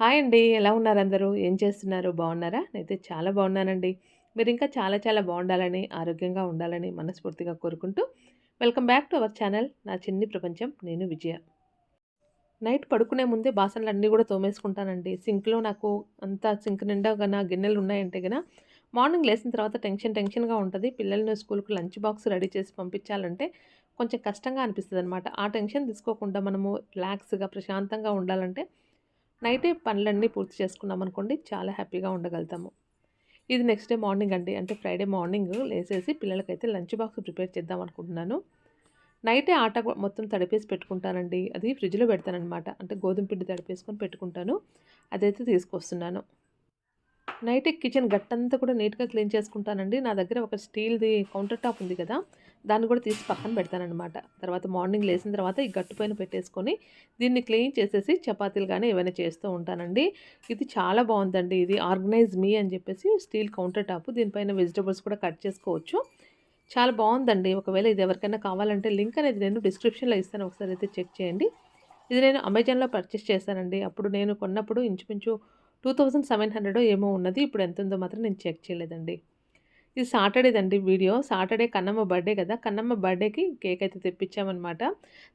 Hi అండి. ఎలా ఉన్నారు అందరూ? ఏం చేస్తున్నారు? బాగున్నారా? నేనైతే చాలా బాగున్నానండి. మీరు ఇంకా చాలా చాలా బాగుండాలని, ఆరోగ్యంగా ఉండాలని మనస్ఫూర్తిగా కోరుకుంటూ welcome back to our channel నా చిన్ని ప్రపంచం. నేను విజయ. నైట్ పడుకునే ముందే బాసనలన్నీ కూడా తోమేసుకుంటానండి. సింక్‌లో నాకు అంత సింక్ నిండా గన గిన్నెలు ఉన్నాయంటే గన మార్నింగ్ లేసిన తర్వాత టెన్షన్ టెన్షన్‌గా ఉంటుంది పిల్లల్ని స్కూల్‌కి లంచ్ బాక్స్ రెడీ చేసి పంపించాలంటే కొంచెం కష్టంగా అనిపిస్తుంది అనమాట ఆ టెన్షన్ తీసుకోకుండా మనము రిలాక్స్‌గా ప్రశాంతంగా ఉండాలంటే నైటే పనులన్నీ పూర్తి చేసుకున్నామనుకోండి చాలా హ్యాపీగా ఉండగలుగుతాము. ఇది నెక్స్ట్ డే మార్నింగ్ అండి. అంటే ఫ్రైడే మార్నింగ్ లేసేసి పిల్లలకైతే లంచ్ బాక్స్ ప్రిపేర్ చేద్దాం అనుకుంటున్నాను. నైటే ఆట మొత్తం తడిపేసి పెట్టుకుంటానండి. అది ఫ్రిడ్జ్‌లో పెడతాననమాట. అంటే గోధుమ పిండి తడిపేసుకొని పెట్టుకుంటాను. అదైతే తీసుకొస్తున్నాను. నైటే కిచెన్ గట్టంతా కూడా నీట్‌గా క్లీన్ చేసుకుంటానండి. నా దగ్గర ఒక స్టీల్‌ది కౌంటర్ టాప్ ఉంది కదా! దాన్ని కూడా తీసి పక్కన పెడతానమాట తర్వాత మార్నింగ్ లేసిన తర్వాత ఈ గట్టు పైన పెట్టేసుకొని దీన్ని క్లీన్ చేసేసి చపాతీలు కానీ ఏవైనా చేస్తూ ఉంటానండి. ఇది చాలా బాగుందండి ఇది ఆర్గనైజ్ మీ అని చెప్పేసి స్టీల్ కౌంటర్ టాప్. దీనిపైన వెజిటబుల్స్ కూడా కట్ చేసుకోవచ్చు. చాలా బాగుందండి ఒకవేళ ఇది ఎవరికైనా కావాలంటే లింక్ అనేది నేను డిస్క్రిప్షన్‌లో ఇస్తాను. ఒకసారి అయితే చెక్ చేయండి. ఇది నేను అమెజాన్‌లో పర్చేస్ చేశానండి. అప్పుడు నేను కొన్నప్పుడు ఇంచుమించు 2700 ఏమో ఉన్నది. ఇప్పుడు ఎంత ఉందో మాత్రం నేను చెక్ చేయలేదండి. ఇది సాటర్డేదండి వీడియో. సాటర్డే కన్నమ్మ బర్త్‌డే కదా! కన్నమ్మ బర్త్‌డేకి కేక్ అయితే తెప్పించామన్నమాట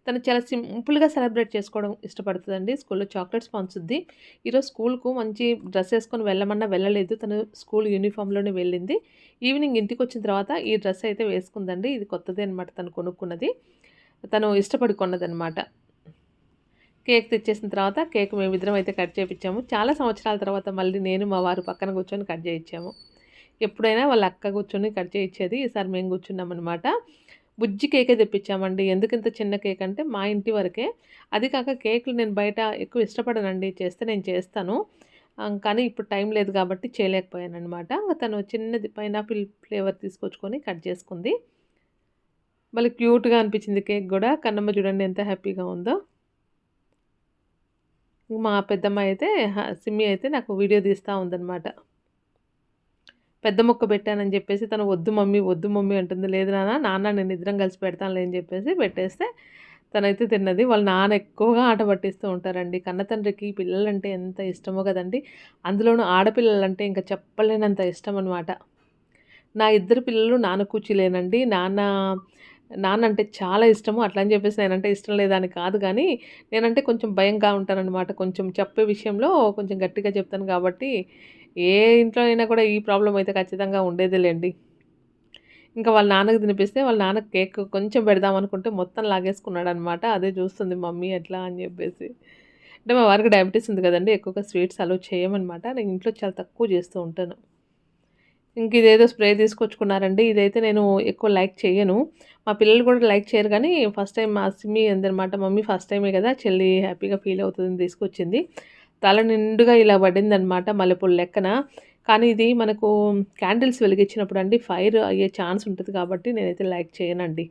తను చాలా సింపుల్‌గా సెలబ్రేట్ చేసుకోవడం ఇష్టపడుతుందండి స్కూల్‌లో చాక్లెట్స్ పంచుద్ది. ఈరోజు స్కూల్‌కు మంచి డ్రెస్ వేసుకొని వెళ్ళమన్నా వెళ్ళలేదు. తను స్కూల్ యూనిఫామ్‌లోనే వెళ్ళింది. ఈవినింగ్ ఇంటికొచ్చిన తర్వాత ఈ డ్రెస్ అయితే వేసుకుందండి. ఇది కొత్తది అనమాట తను కొనుక్కున్నది. తను ఇష్టపడి కొన్నదనమాట. కేక్ తెచ్చేసిన తర్వాత కేక్ మేమిద్దరం అయితే కట్ చేయించాము చాలా సంవత్సరాల తర్వాత మళ్ళీ నేను, మా వారు పక్కన కూర్చొని కట్ చేయించాము. ఎప్పుడైనా వాళ్ళ అక్క కూర్చొని కట్ చేయించేది. ఈసారి మేము కూర్చున్నామనమాట. బుజ్జి కేకే తెప్పించామండి. ఎందుకింత చిన్న కేక్ అంటే మా ఇంటి వరకే. అది కాక కేకులు నేను బయట ఎక్కువ ఇష్టపడనండి. చేస్తే నేను చేస్తాను. కానీ ఇప్పుడు టైం లేదు కాబట్టి చేయలేకపోయాననమాట. తను చిన్నది పైనాపిల్ ఫ్లేవర్ తీసుకొచ్చుకొని కట్ చేసుకుంది. మళ్ళీ క్యూట్‌గా అనిపించింది కేక్ కూడా కన్నమ్మ చూడండి ఎంత హ్యాపీగా ఉందో. మా పెద్దమ్మ అయితే సిమ్మి అయితే నాకు వీడియో తీస్తా ఉందనమాట. పెద్ద ముక్క పెట్టానని చెప్పేసి తను వద్దు మమ్మీ, వద్దు మమ్మీ అంటుంది. లేదు నాన్న, నాన్న నేను ఇద్దరం కలిసి పెడతానులే అని చెప్పేసి పెట్టేస్తే తనైతే తిన్నది. వాళ్ళ నాన్న ఎక్కువగా ఆట పట్టిస్తూ ఉంటారండి. కన్నతండ్రికి పిల్లలంటే ఎంత ఇష్టమో కదండి అందులోనూ ఆడపిల్లలంటే ఇంకా చెప్పలేనంత ఇష్టం అనమాట నా ఇద్దరు పిల్లలు నాన్న కూచిలేనండి. నాన్న నాన్న అంటే చాలా ఇష్టము. అట్లా అని చెప్పేసి నేనంటే ఇష్టం లేదని కాదు కానీ నేనంటే కొంచెం భయంగా ఉంటానన్నమాట కొంచెం చెప్పే విషయంలో కొంచెం గట్టిగా చెప్తాను కాబట్టి, ఏ ఇంట్లో అయినా కూడా ఈ ప్రాబ్లం అయితే ఖచ్చితంగా ఉండేదేలెండి. ఇంకా వాళ్ళ నాన్నకు తినిపిస్తే వాళ్ళ నాన్న కేక్ కొంచెం పెడదాం అనుకుంటే మొత్తం లాగేసుకున్నాడనమాట. అదే చూస్తుంది మమ్మీ ఎట్లా అని చెప్పేసి. అంటే మా వారికి డయాబెటిస్ ఉంది కదండి ఎక్కువగా స్వీట్స్ అలో చేయమనమాట. నేను ఇంట్లో చాలా తక్కువ చేస్తూ ఉంటాను. ఇంక ఇదేదో స్ప్రే తీసుకొచ్చుకున్నారండి. ఇదైతే నేను ఎక్కువ లైక్ చేయను మా పిల్లలు కూడా లైక్ చేయరు కానీ ఫస్ట్ టైం మా సిమ్మి అందనమాట. మమ్మీ ఫస్ట్ టైమే కదా! చెల్లి హ్యాపీగా ఫీల్ అవుతుందని తీసుకొచ్చింది. తల నిండుగా ఇలా పడిందనమాట మల్లెపూల లెక్కన. కానీ ఇది మనకు క్యాండిల్స్ వెలిగించినప్పుడు అండి ఫైర్ అయ్యే ఛాన్స్ ఉంటుంది కాబట్టి నేనైతే లైక్ చేయనండి.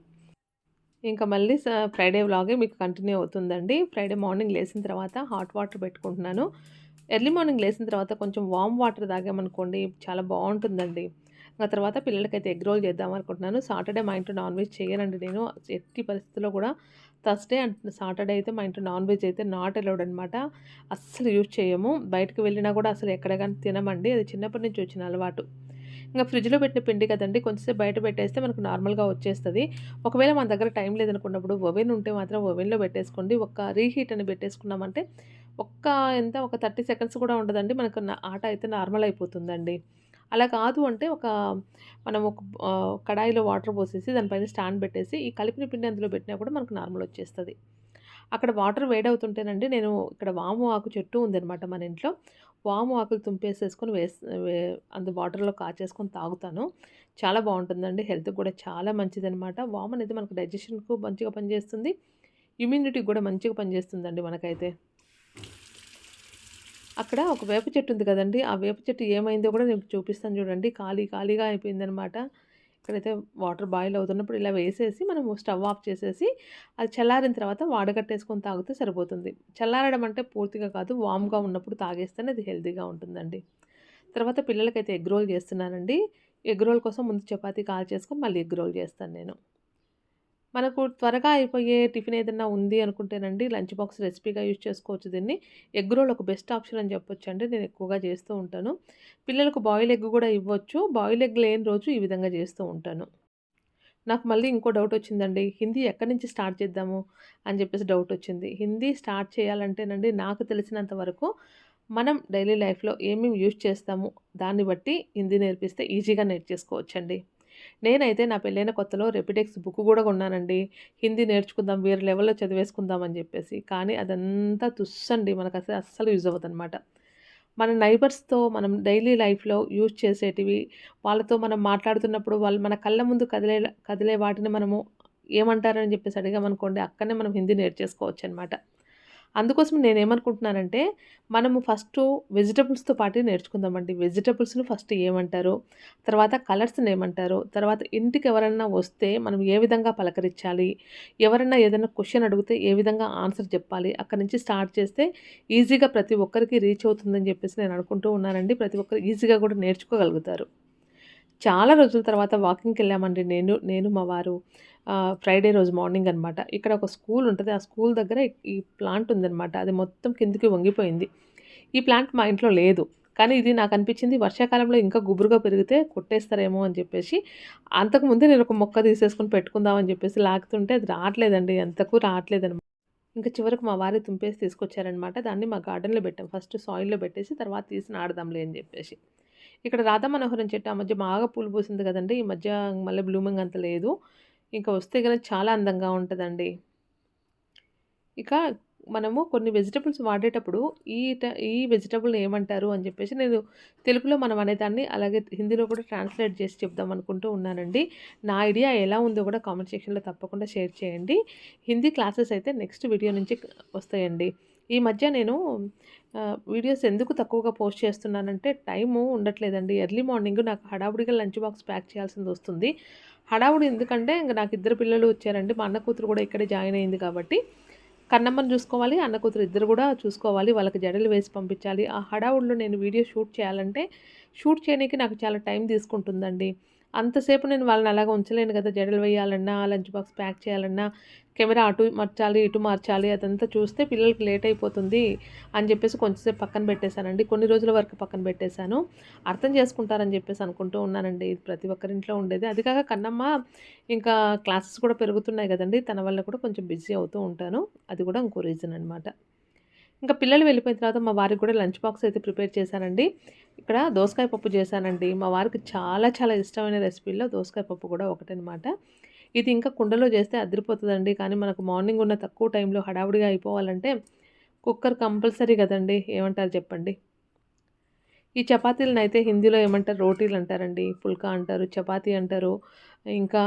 ఇంకా మళ్ళీ ఫ్రైడే వ్లాగే మీకు కంటిన్యూ అవుతుందండి. ఫ్రైడే మార్నింగ్ లేసిన తర్వాత హాట్ వాటర్ పెట్టుకుంటున్నాను. ఎర్లీ మార్నింగ్ లేసిన తర్వాత కొంచెం వామ్ వాటర్ తాగామనుకోండి చాలా బాగుంటుందండి ఆ తర్వాత పిల్లలకైతే ఎగ్ రోల్ చేద్దాం అనుకుంటున్నాను. సాటర్డే మా ఇంట్లో నాన్ వెజ్ చేయనండి నేను. ఎట్టి పరిస్థితిలో కూడా థర్స్‌డే అండ్ సాటర్డే అయితే మా ఇంట్లో నాన్ వెజ్ అయితే నాట్ అలౌడ్ అనమాట. అస్సలు యూజ్ చేయము. బయటకు వెళ్ళినా కూడా అసలు ఎక్కడ కానీ తినమండి. అది చిన్నప్పటి నుంచి వచ్చిన అలవాటు. ఇంకా ఫ్రిడ్జ్‌లో పెట్టిన పిండి కదండీ! కొంచెంసేపు బయట పెట్టేస్తే మనకు నార్మల్‌గా వచ్చేస్తుంది ఒకవేళ మన దగ్గర టైం లేదనుకున్నప్పుడు ఓవెన్ ఉంటే మాత్రం ఓవెన్‌లో పెట్టేసుకోండి. ఒక రీహీట్ అని పెట్టేసుకున్నామంటే ఒక్క ఎంత ఒక 30 సెకండ్స్ కూడా ఉండదండి. మనకు ఆట అయితే నార్మల్ అయిపోతుందండి. అలా కాదు అంటే ఒక మనం ఒక కడాయిలో వాటర్ పోసేసి దానిపైన స్టాండ్ పెట్టేసి ఈ కలిపిన పిండి అందులో పెట్టినా కూడా మనకు నార్మల్ వచ్చేస్తుంది అక్కడ వాటర్ వేడవుతుంటేనండి నేను ఇక్కడ వాము ఆకు చెట్టు ఉందనమాట మన ఇంట్లో. వాము ఆకులు తుంపేసేసుకొని వేస్ వే అందు వాటర్‌లో కాచేసుకొని తాగుతాను. చాలా బాగుంటుందండి హెల్త్ కూడా చాలా మంచిదనమాట. వాము అనేది మనకు డైజెషన్‌కు మంచిగా పనిచేస్తుంది. ఇమ్యూనిటీకి కూడా మంచిగా పనిచేస్తుందండి మనకైతే. అక్కడ ఒక వేప చెట్టు ఉంది కదండి ఆ వేప చెట్టు ఏమైందో కూడా నేను చూపిస్తాను చూడండి. ఖాళీ ఖాళీగా అయిపోయిందనమాట. ఇక్కడైతే వాటర్ బాయిల్ అవుతున్నప్పుడు ఇలా వేసేసి మనం స్టవ్ ఆఫ్ చేసేసి అది చల్లారిన తర్వాత వాడగట్టేసుకొని తాగితే సరిపోతుంది. చల్లారడం అంటే పూర్తిగా కాదు వామ్గా ఉన్నప్పుడు తాగేస్తేనే అది హెల్తీగా ఉంటుందండి. తర్వాత పిల్లలకైతే ఎగ్ రోల్ చేస్తున్నానండి. ఎగ్ రోల్ కోసం ముందు చపాతీ కాల్చేసుకొని మళ్ళీ ఎగ్ రోల్ చేస్తాను నేను. మనకు త్వరగా అయిపోయే టిఫిన్ ఏదైనా ఉంది అనుకుంటేనండి లంచ్ బాక్స్ రెసిపీగా యూజ్ చేసుకోవచ్చు దీన్ని. ఎగ్ రోల్ ఒక బెస్ట్ ఆప్షన్ అని చెప్పొచ్చు అండి నేను ఎక్కువగా చేస్తూ ఉంటాను. పిల్లలకు బాయిల్ ఎగ్ కూడా ఇవ్వచ్చు. బాయిల్ ఎగ్ లేని రోజు ఈ విధంగా చేస్తూ ఉంటాను. నాకు మళ్ళీ ఇంకో డౌట్ వచ్చిందండి హిందీ ఎక్కడి నుంచి స్టార్ట్ చేద్దాము అని చెప్పేసి డౌట్ వచ్చింది. హిందీ స్టార్ట్ చేయాలంటేనండి నాకు తెలిసినంత వరకు మనం డైలీ లైఫ్లో ఏమేమి యూజ్ చేస్తాము దాన్ని బట్టి హిందీ నేర్పిస్తే ఈజీగా నేర్చేసుకోవచ్చండి. నేనైతే నా పెళ్ళైన కొత్తలో రెపిటెక్స్ బుక్ కూడా కొన్నానండి. హిందీ నేర్చుకుందాం వేరే లెవెల్లో చదివేసుకుందాం అని చెప్పేసి. కానీ అదంతా తుస్సండి. మనకు అసలు అస్సలు యూజ్ అవ్వదు అనమాట మన నైబర్స్తో మనం డైలీ లైఫ్లో యూజ్ చేసేటివి వాళ్ళతో మనం మాట్లాడుతున్నప్పుడు వాళ్ళు మన కళ్ళ ముందు కదిలే కదిలే వాటిని మనము ఏమంటారని చెప్పేసి అడిగామనుకోండి అక్కడనే మనం హిందీ నేర్చేసుకోవచ్చు అనమాట అందుకోసం నేను ఏమనుకుంటున్నానంటే మనము ఫస్ట్ వెజిటబుల్స్తో పాటు నేర్చుకుందామండి. వెజిటబుల్స్ను ఫస్ట్ ఏమంటారు? తర్వాత కలర్స్ని ఏమంటారు తర్వాత ఇంటికి ఎవరైనా వస్తే మనం ఏ విధంగా పలకరించాలి? ఎవరైనా ఏదైనా క్వశ్చన్ అడిగితే ఏ విధంగా ఆన్సర్ చెప్పాలి? అక్కడి నుంచి స్టార్ట్ చేస్తే ఈజీగా ప్రతి ఒక్కరికి రీచ్ అవుతుందని చెప్పేసి నేను అనుకుంటూ ఉన్నానండి. ప్రతి ఒక్కరు ఈజీగా కూడా నేర్చుకోగలుగుతారు. చాలా రోజుల తర్వాత వాకింగ్కి వెళ్ళామండి నేను నేను మా వారు. ఫ్రైడే రోజు మార్నింగ్ అనమాట ఇక్కడ ఒక స్కూల్ ఉంటుంది. ఆ స్కూల్ దగ్గర ఈ ప్లాంట్ ఉందన్నమాట. అది మొత్తం కిందికి వంగిపోయింది. ఈ ప్లాంట్ మా ఇంట్లో లేదు. కానీ ఇది నాకు అనిపించింది వర్షాకాలంలో ఇంకా గుబురుగా పెరిగితే కొట్టేస్తారేమో అని చెప్పేసి అంతకుముందే నేను ఒక మొక్క తీసేసుకొని పెట్టుకుందామని చెప్పేసి లాగుతుంటే అది రావట్లేదండి. ఎంతకు రావట్లేదనమాట ఇంకా చివరకు మా వారి తుంపేసి తీసుకొచ్చారనమాట దాన్ని మా గార్డెన్లో పెట్టాం. ఫస్ట్ సాయిల్లో పెట్టేసి తర్వాత తీసి నాడదాంలే అని చెప్పేసి. ఇక్కడ రాధా మనోహరం చెట్టు ఆ మధ్య బాగా పూలు పూసింది కదండి. ఈ మధ్య మళ్ళీ బ్లూమింగ్ అంత లేదు. ఇంకా వస్తే కనుక చాలా అందంగా ఉంటుందండి. ఇక మనము కొన్ని వెజిటబుల్స్ వాడేటప్పుడు ఈ ఈ వెజిటబుల్ ఏమంటారు అని చెప్పేసి నేను తెలుగులో మనం అనేదాన్ని అలాగే హిందీలో కూడా ట్రాన్స్లేట్ చేసి చెప్దాం అనుకుంటూ ఉన్నానండి. నా ఐడియా ఎలా ఉందో కూడా కామెంట్ సెక్షన్లో తప్పకుండా షేర్ చేయండి. హిందీ క్లాసెస్ అయితే నెక్స్ట్ వీడియో నుంచి వస్తాయండి. ఈ మధ్య నేను వీడియోస్ ఎందుకు తక్కువగా పోస్ట్ చేస్తున్నానంటే టైము ఉండట్లేదండి. ఎర్లీ మార్నింగ్ నాకు హడావుడిగా లంచ్ బాక్స్ ప్యాక్ చేయాల్సింది వస్తుంది. హడావుడి ఎందుకంటే ఇంకా నాకు ఇద్దరు పిల్లలు వచ్చారండి. మా అన్న కూతురు కూడా ఇక్కడే జాయిన్ అయింది కాబట్టి కన్నమ్మని చూసుకోవాలి అన్న కూతురు ఇద్దరు కూడా చూసుకోవాలి వాళ్ళకి జడలు వేసి పంపించాలి. ఆ హడావుడిలో నేను వీడియో షూట్ చేయాలంటే షూట్ చేయడానికి నాకు చాలా టైం తీసుకుంటుందండి. అంతసేపు నేను వాళ్ళని అలాగ ఉంచలేను కదా. జడలు వేయాలన్నా లంచ్ బాక్స్ ప్యాక్ చేయాలన్నా కెమెరా అటు మార్చాలి ఇటు మార్చాలి అదంతా చూస్తే పిల్లలకి లేట్ అయిపోతుంది అని చెప్పేసి కొంచెంసేపు పక్కన పెట్టేశానండి. కొన్ని రోజుల వరకు పక్కన పెట్టేశాను. అర్థం చేసుకుంటారని చెప్పేసి అనుకుంటూ ఉన్నానండి. ఇది ప్రతి ఒక్కరింట్లో ఉండేది. అది కాక కన్నమ్మ ఇంకా క్లాసెస్ కూడా పెరుగుతున్నాయి కదండి. తన వల్ల కూడా కొంచెం బిజీ అవుతూ ఉంటాను. అది కూడా ఇంకో రీజన్ అనమాట ఇంకా పిల్లలు వెళ్ళిపోయిన తర్వాత మా వారికి కూడా లంచ్ బాక్స్ అయితే ప్రిపేర్ చేశానండి. ఇక్కడ దోసకాయ పప్పు చేశానండి. మా వారికి చాలా చాలా ఇష్టమైన రెసిపీల్లో దోసకాయ పప్పు కూడా ఒకటనమాట. ఇది ఇంకా కుండలో చేస్తే అదిరిపోతుందండి. కానీ మనకు మార్నింగ్ ఉన్న తక్కువ టైంలో హడావుడిగా అయిపోవాలంటే కుక్కర్ కంపల్సరీ కదండి. ఏమంటారు చెప్పండి? ఈ చపాతీలను అయితే హిందీలో ఏమంటారు? రోటీలు అంటారండి. పుల్కా అంటారు చపాతీ అంటారు. ఇంకా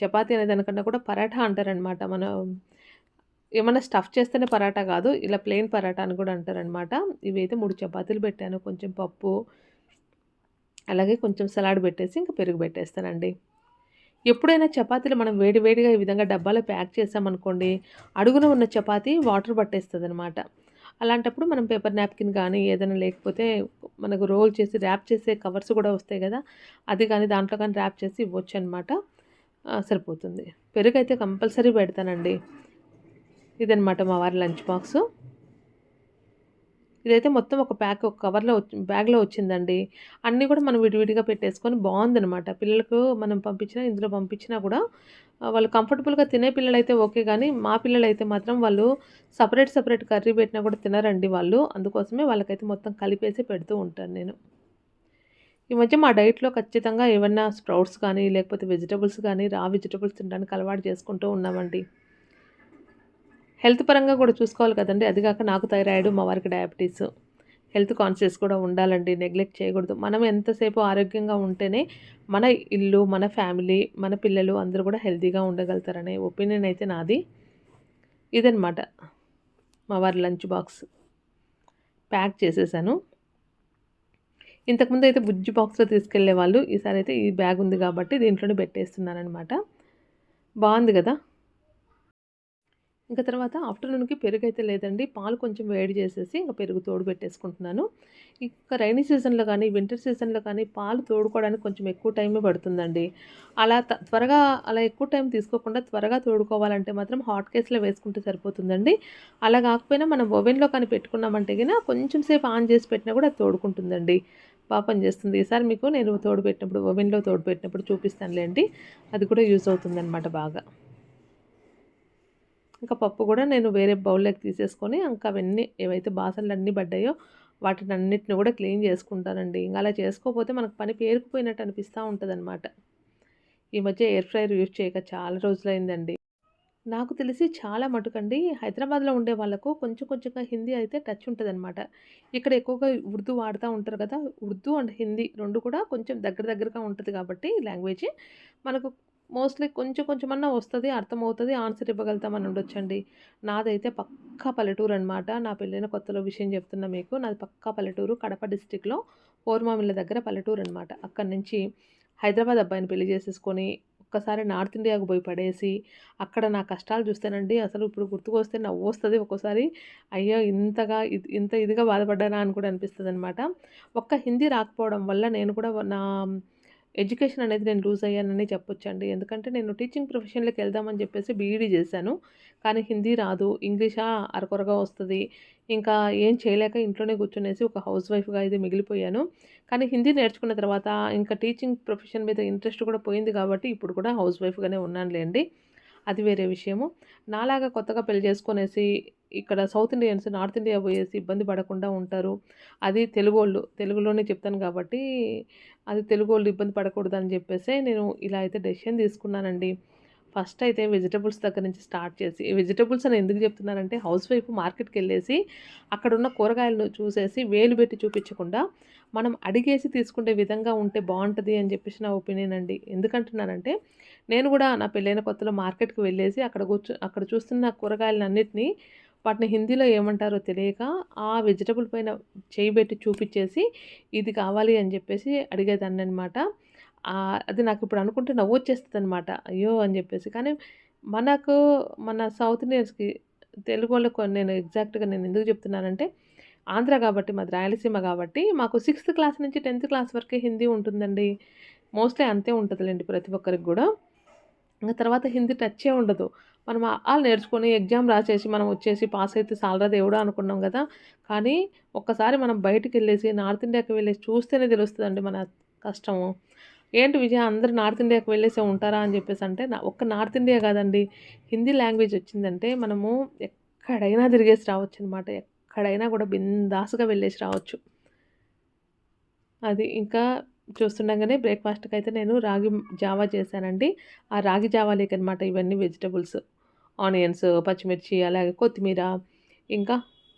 చపాతీ అనే దానికన్నా కూడా పరాఠా అంటారనమాట. మన ఏమైనా స్టఫ్ చేస్తేనే పరాటా కాదు ఇలా ప్లెయిన్ పరాటా అని కూడా అంటారనమాట ఇవైతే మూడు చపాతీలు పెట్టాను. కొంచెం పప్పు అలాగే కొంచెం సలాడ్ పెట్టేసి ఇంకా పెరుగు పెట్టేస్తానండి. ఎప్పుడైనా చపాతీలు మనం వేడివేడిగా ఈ విధంగా డబ్బాలో ప్యాక్ చేసామనుకోండి అడుగున ఉన్న చపాతీ వాటర్ పట్టేస్తుంది అనమాట అలాంటప్పుడు మనం పేపర్ నాప్కిన్ కానీ ఏదైనా లేకపోతే మనకు రోల్ చేసి ర్యాప్ చేసే కవర్స్ కూడా వస్తాయి కదా అది కానీ దాంట్లో కానీ ర్యాప్ చేసి ఇవ్వచ్చు అనమాట సరిపోతుంది. పెరుగు అయితే కంపల్సరీ పెడతానండి. ఇదనమాట మా వారి లంచ్ బాక్సు. ఇదైతే మొత్తం ఒక ప్యాక్ ఒక కవర్లో వచ్చి బ్యాగ్లో వచ్చిందండి. అన్నీ కూడా మనం విడివిడిగా పెట్టేసుకొని బాగుందనమాట పిల్లలకు మనం పంపించినా ఇందులో పంపించినా కూడా వాళ్ళు కంఫర్టబుల్గా తినే పిల్లలైతే ఓకే కానీ మా పిల్లలైతే మాత్రం వాళ్ళు సపరేట్ సపరేట్ కర్రీ పెట్టినా కూడా తినరండి వాళ్ళు. అందుకోసమే వాళ్ళకైతే మొత్తం కలిపేసి పెడుతూ ఉంటాను నేను. ఈ మధ్య మా డైట్లో ఖచ్చితంగా ఏమన్నా స్ప్రౌట్స్ కానీ లేకపోతే వెజిటబుల్స్ కానీ రా వెజిటబుల్స్ తినడానికి అలవాటు చేసుకుంటూ ఉన్నామండి. హెల్త్ పరంగా కూడా చూసుకోవాలి కదండి. అది కాక నాకు థైరాయిడ్ మా వారికి డయాబెటీస్. హెల్త్ కాన్షియస్ కూడా ఉండాలండి. నెగ్లెక్ట్ చేయకూడదు. మనం ఎంతసేపు ఆరోగ్యంగా ఉంటేనే మన ఇల్లు మన ఫ్యామిలీ మన పిల్లలు అందరూ కూడా హెల్తీగా ఉండగలుగుతారనే ఒపీనియన్ అయితే నాది. ఇదనమాట మా వారి లంచ్ బాక్స్. ప్యాక్ చేసేసాను. ఇంతకుముందు అయితే బుజ్జి బాక్స్లో తీసుకెళ్ళే వాళ్ళు ఈసారి అయితే ఈ బ్యాగ్ ఉంది కాబట్టి దీంట్లోనే పెట్టేస్తున్నానన్నమాట బాగుంది కదా? ఇంకా తర్వాత ఆఫ్టర్‌నూన్‌కి అయితే లేదండి. పాలు కొంచెం వేడి చేసేసి ఇంకా పెరుగు తోడు పెట్టేసుకుంటున్నాను. ఇంకా రైనీ సీజన్‌లో కానీ వింటర్ సీజన్‌లో కానీ పాలు తోడుకోవడానికి కొంచెం ఎక్కువ టైమే పడుతుందండి. అలా త త్వరగా అలా ఎక్కువ టైం తీసుకోకుండా త్వరగా తోడుకోవాలంటే మాత్రం హాట్ కేస్‌లో వేసుకుంటే సరిపోతుందండి. అలా కాకపోయినా మనం ఓవెన్‌లో కానీ పెట్టుకున్నామంటే కన్నా కొంచెం సేపు ఆన్ చేసి పెట్టినా కూడా అది తోడుకుంటుందండి. పాపం చేస్తుంది ఈసారి మీకు నేను తోడు పెట్టినప్పుడు ఓవెన్‌లో తోడు పెట్టినప్పుడు చూపిస్తానులేండి అది కూడా యూజ్ అవుతుందన్నమాట బాగా. ఇంకా పప్పు కూడా నేను వేరే బౌల్‌లోకి తీసేసుకొని ఇంకా అవన్నీ ఏవైతే బాసనలు అన్నీ పడ్డాయో వాటిని అన్నిటిని కూడా క్లీన్ చేసుకుంటానండి. ఇంకా అలా చేసుకోకపోతే మనకు పని పేరుకుపోయినట్టు అనిపిస్తూ ఉంటుంది ఈ మధ్య ఎయిర్ ఫ్రైయర్ యూజ్ చేయక చాలా రోజులైందండి. నాకు తెలిసి చాలా మటుకండి హైదరాబాద్‌లో ఉండే వాళ్ళకు కొంచెం కొంచెంగా హిందీ అయితే టచ్ ఉంటుందన్నమాట ఇక్కడ ఎక్కువగా ఉర్దూ వాడుతూ ఉంటారు కదా! ఉర్దూ అండ్ హిందీ రెండు కూడా కొంచెం దగ్గర దగ్గరగా ఉంటుంది కాబట్టి లాంగ్వేజ్ మనకు మోస్ట్‌లీ కొంచెం కొంచెమన్నా వస్తుంది అర్థమవుతుంది ఆన్సర్ ఇవ్వగలుగుతామని ఉండొచ్చండి. నాదైతే పక్కా పల్లెటూరనమాట. నా పెళ్ళైన కొత్తలో విషయం చెప్తున్నా మీకు. నాది పక్కా పల్లెటూరు. కడప డిస్ట్రిక్ట్‌లో పోరుమామిళ్ళ దగ్గర పల్లెటూరు అనమాట అక్కడి నుంచి హైదరాబాద్ అబ్బాయిని పెళ్ళి చేసేసుకొని ఒక్కసారి నార్త్ ఇండియాకు పోయి పడేసి, అక్కడ నా కష్టాలు చూస్తేనండి అసలు ఇప్పుడు గుర్తుకొస్తే నవ్వొస్తది ఒక్కోసారి. అయ్యో! ఇంతగా ఇది ఇంత ఇదిగా బాధపడ్డానా అని కూడా అనిపిస్తుంది అనమాట ఒక్క హిందీ రాకపోవడం వల్ల నేను కూడా నా ఎడ్యుకేషన్ అనేది నేను లూజ్ అయ్యానని చెప్పొచ్చండి. ఎందుకంటే నేను టీచింగ్ ప్రొఫెషన్‌లోకి వెళ్దామని చెప్పేసి బీఈడీ చేశాను. కానీ హిందీ రాదు. ఇంగ్లీషా అరకొరగా వస్తుంది ఇంకా ఏం చేయలేక ఇంట్లోనే కూర్చునేసి ఒక హౌస్ వైఫ్‌గా అయితే మిగిలిపోయాను. కానీ హిందీ నేర్చుకున్న తర్వాత ఇంకా టీచింగ్ ప్రొఫెషన్ మీద ఇంట్రెస్ట్ కూడా పోయింది కాబట్టి ఇప్పుడు కూడా హౌస్ వైఫ్‌గానే ఉన్నానులేండి అది వేరే విషయము. నాలాగా కొత్తగా పెళ్ళి చేసుకునేసి ఇక్కడ సౌత్ ఇండియన్స్ నార్త్ ఇండియా పోయేసి ఇబ్బంది పడకుండా ఉంటారు. అది తెలుగు వాళ్ళు తెలుగులోనే చెప్తాను కాబట్టి అది తెలుగు వాళ్ళు ఇబ్బంది పడకూడదని చెప్పేసే నేను ఇలా అయితే డెసిషన్ తీసుకున్నానండి. ఫస్ట్ అయితే వెజిటబుల్స్ దగ్గర నుంచి స్టార్ట్ చేసి వెజిటబుల్స్ అని ఎందుకు చెప్తున్నానంటే హౌస్ వైఫ్ మార్కెట్కి వెళ్ళేసి అక్కడున్న కూరగాయలను చూసేసి వేలు పెట్టి చూపించకుండా మనం అడిగేసి తీసుకునే విధంగా ఉంటే బాగుంటుంది అని చెప్పేసి నా ఒపీనియన్ అండి. ఎందుకంటున్నానంటే నేను కూడా నా పెళ్ళైన కొత్తలో మార్కెట్‌కి వెళ్ళేసి అక్కడ కూర్చు అక్కడ చూస్తున్న కూరగాయలన్నిటిని వాటిని హిందీలో ఏమంటారో తెలియక ఆ వెజిటబుల్ పైన చేయి పెట్టి చూపించేసి ఇది కావాలి అని చెప్పేసి అడిగేదాన్ని అనమాట అది నాకు ఇప్పుడు అనుకుంటే నవ్వొచ్చేస్తదనమాట. అయ్యో! అని చెప్పేసి. కానీ మనకు మన సౌత్ ఇండియన్స్‌కి తెలుగు వాళ్ళకు నేను ఎగ్జాక్ట్‌గా నేను ఎందుకు చెప్తున్నానంటే ఆంధ్ర కాబట్టి మాది రాయలసీమ కాబట్టి మాకు సిక్స్త్ క్లాస్ నుంచి 10థ్ క్లాస్ వరకే హిందీ ఉంటుందండి. మోస్ట్‌లీ అంతే ఉంటుందిలేండి ప్రతి ఒక్కరికి కూడా ఇంకా తర్వాత హిందీ టచ్చే ఉండదు. మనం వాళ్ళు నేర్చుకొని ఎగ్జామ్ రాసేసి మనం వచ్చేసి పాస్ అయితే సాలరా దేవుడా అనుకున్నాం కదా కానీ ఒక్కసారి మనం బయటికెళ్ళేసి నార్త్ ఇండియాకి వెళ్ళేసి చూస్తేనే తెలుస్తుందండి మన కష్టము. ఏంటి విజయ అందరూ నార్త్ ఇండియాకి వెళ్ళేసే ఉంటారా అని చెప్పేసంటే నా ఒక్క నార్త్ ఇండియా కాదండి. హిందీ లాంగ్వేజ్ వచ్చిందంటే మనము ఎక్కడైనా తిరిగేసి రావచ్చు అనమాట ఎక్కడైనా కూడా బిందాసుగా వెళ్ళేసి రావచ్చు. అది ఇంకా చూస్తుండగానే బ్రేక్ఫాస్ట్కి అయితే నేను రాగి జావా చేశానండి. ఆ రాగి జావాలోకనమాట ఇవన్నీ వెజిటబుల్స్. ఆనియన్స్, పచ్చిమిర్చి అలాగే కొత్తిమీర, ఇంకా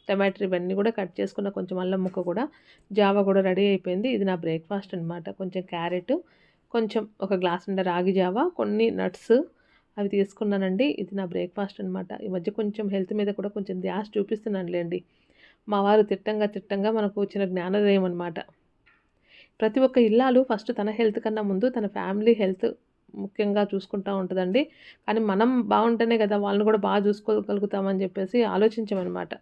టమాటర్ ఇవన్నీ కూడా కట్ చేసుకున్న కొంచెం అల్లం ముక్క కూడా జావా కూడా రెడీ అయిపోయింది. ఇది నా బ్రేక్‌ఫాస్ట్ అనమాట. కొంచెం క్యారెట్, కొంచెం ఒక గ్లాస్ నిండా రాగి జావా, కొన్ని నట్స్ అవి తీసుకున్నానండి. ఇది నా బ్రేక్‌ఫాస్ట్ అనమాట. ఈ మధ్య కొంచెం హెల్త్ మీద కూడా కొంచెం ధ్యాస చూపిస్తున్నానులేండి మా వారు తిట్టంగా తిట్టంగా మనకు వచ్చిన జ్ఞానోదయం అనమాట. ప్రతి ఒక్క ఇల్లాలు ఫస్ట్ తన హెల్త్ కన్నా ముందు తన ఫ్యామిలీ హెల్త్ ముఖ్యంగా చూసుకుంటా ఉంటుందండి కానీ మనం బాగుంటేనే కదా! వాళ్ళని కూడా బాగా చూసుకోగలుగుతామని చెప్పేసి ఆలోచించమనమాట.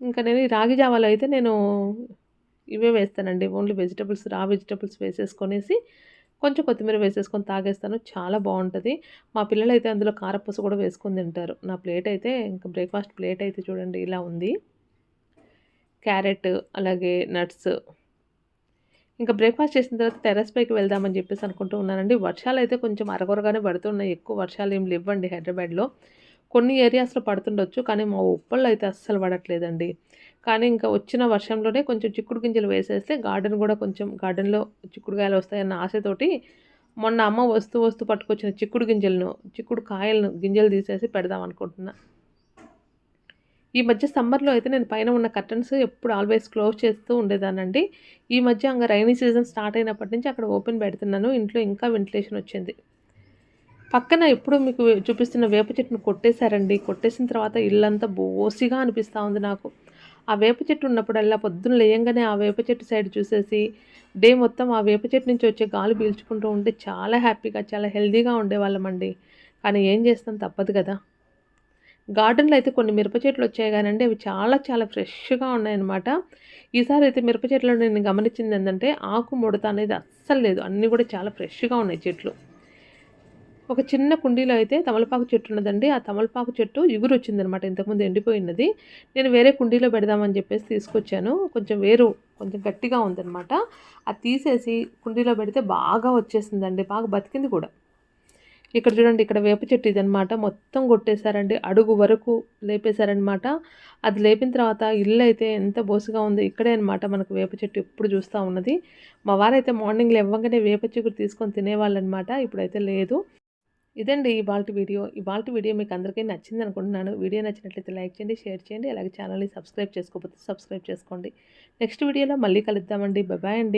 ఇంకా నేను ఈ రాగి జావాలో అయితే నేను ఇవే వేస్తానండి. ఓన్లీ వెజిటబుల్స్ రా వెజిటబుల్స్ వేసేసుకొనేసి కొంచెం కొత్తిమీర వేసేసుకొని తాగేస్తాను. చాలా బాగుంటుంది మా పిల్లలు అయితే అందులో కారపూస కూడా వేసుకొని తింటారు. నా ప్లేట్ అయితే ఇంకా బ్రేక్‌ఫాస్ట్ ప్లేట్ అయితే చూడండి ఇలా ఉంది. క్యారెట్ అలాగే నట్స్. ఇంకా బ్రేక్‌ఫాస్ట్ చేసిన తర్వాత టెరస్ పైకి వెళ్దామని చెప్పేసి అనుకుంటూ ఉన్నానండి. వర్షాలు అయితే కొంచెం అరకొరగానే పడుతున్నాయి. ఎక్కువ వర్షాలు ఏం లేవండి హైదరాబాద్‌లో. కొన్ని ఏరియాస్‌లో పడుతుండొచ్చు. కానీ మా ఉప్పల్లో అయితే అస్సలు పడట్లేదండి. కానీ ఇంకా వచ్చిన వర్షంలోనే కొంచెం చిక్కుడు గింజలు వేసేస్తే గార్డెన్ కూడా కొంచెం గార్డెన్‌లో చిక్కుడుకాయలు వస్తాయన్న ఆశతోటి మొన్న అమ్మ వస్తూ వస్తూ పట్టుకొచ్చిన చిక్కుడు గింజలను, చిక్కుడు కాయలను గింజలు తీసేసి పెడదాం అనుకుంటున్నా. ఈ మధ్య సమ్మర్‌లో అయితే నేను పైన ఉన్న కర్టెన్స్ ఎప్పుడు ఆల్వేస్ క్లోజ్ చేస్తూ ఉండేదానండి ఈ మధ్య ఇంగ రైనీ సీజన్ స్టార్ట్ అయినప్పటి నుంచి అక్కడ ఓపెన్ పెడుతున్నాను. ఇంట్లో ఇంకా వెంటిలేషన్ వచ్చింది. పక్కన ఎప్పుడు మీకు చూపిస్తున్న వేప చెట్టును కొట్టేశారండి. కొట్టేసిన తర్వాత ఇల్లంతా బోసిగా అనిపిస్తూ ఉంది నాకు. ఆ వేప చెట్టు ఉన్నప్పుడల్లా పొద్దున లేయంగానే ఆ వేప చెట్టు సైడ్ చూసేసి డే మొత్తం ఆ వేప చెట్టు నుంచి వచ్చే గాలి పీల్చుకుంటూ ఉంటే చాలా హ్యాపీగా, చాలా హెల్దీగా ఉండేవాళ్ళమండి. కానీ ఏం చేస్తాం తప్పదు కదా! గార్డెన్‌లో అయితే కొన్ని మిరప చెట్లు వచ్చాయి కానండి అవి చాలా చాలా ఫ్రెష్‌గా ఉన్నాయన్నమాట. ఈసారి అయితే మిరప చెట్లు నేను గమనించింది ఏంటంటే ఆకు ముడత అనేది అస్సలు లేదు. అన్నీ కూడా చాలా ఫ్రెష్‌గా ఉన్నాయి చెట్లు. ఒక చిన్న కుండీలో అయితే తమలపాకు చెట్టు ఉన్నదండి. ఆ తమలపాకు చెట్టు ఇగురొచ్చిందనమాట. ఇంతకుముందు ఎండిపోయినది. నేను వేరే కుండీలో పెడదామని చెప్పేసి తీసుకొచ్చాను. కొంచెం వేరు కొంచెం గట్టిగా ఉందనమాట. అది తీసేసి కుండీలో పెడితే బాగా వచ్చేసిందండి. బాగా బతికింది కూడా. ఇక్కడ చూడండి ఇక్కడ వేప చెట్టు ఇదనమాట. మొత్తం కొట్టేశారండి. అడుగు వరకు లేపేశారనమాట. అది లేపిన తర్వాత ఇల్లు అయితే ఎంత బోసుగా ఉందో ఇక్కడే అనమాట మనకు వేప చెట్టు ఎప్పుడు చూస్తా ఉన్నది. మా వారైతే మార్నింగ్ లెవ్వంగానే వేప చిగురు తీసుకొని తినేవాళ్ళనమాట. ఇప్పుడైతే లేదు. ఇదండి ఇవాళ వీడియో. ఇవాళ వీడియో మీకు అందరికీ నచ్చింది అనుకుంటున్నాను వీడియో నచ్చినట్లయితే లైక్ చేయండి, షేర్ చేయండి. అలాగే ఛానల్‌ని సబ్స్క్రైబ్ చేసుకోకపోతే సబ్స్క్రైబ్ చేసుకోండి. నెక్స్ట్ వీడియోలో మళ్ళీ కలుద్దామండి. బాయ్ అండి.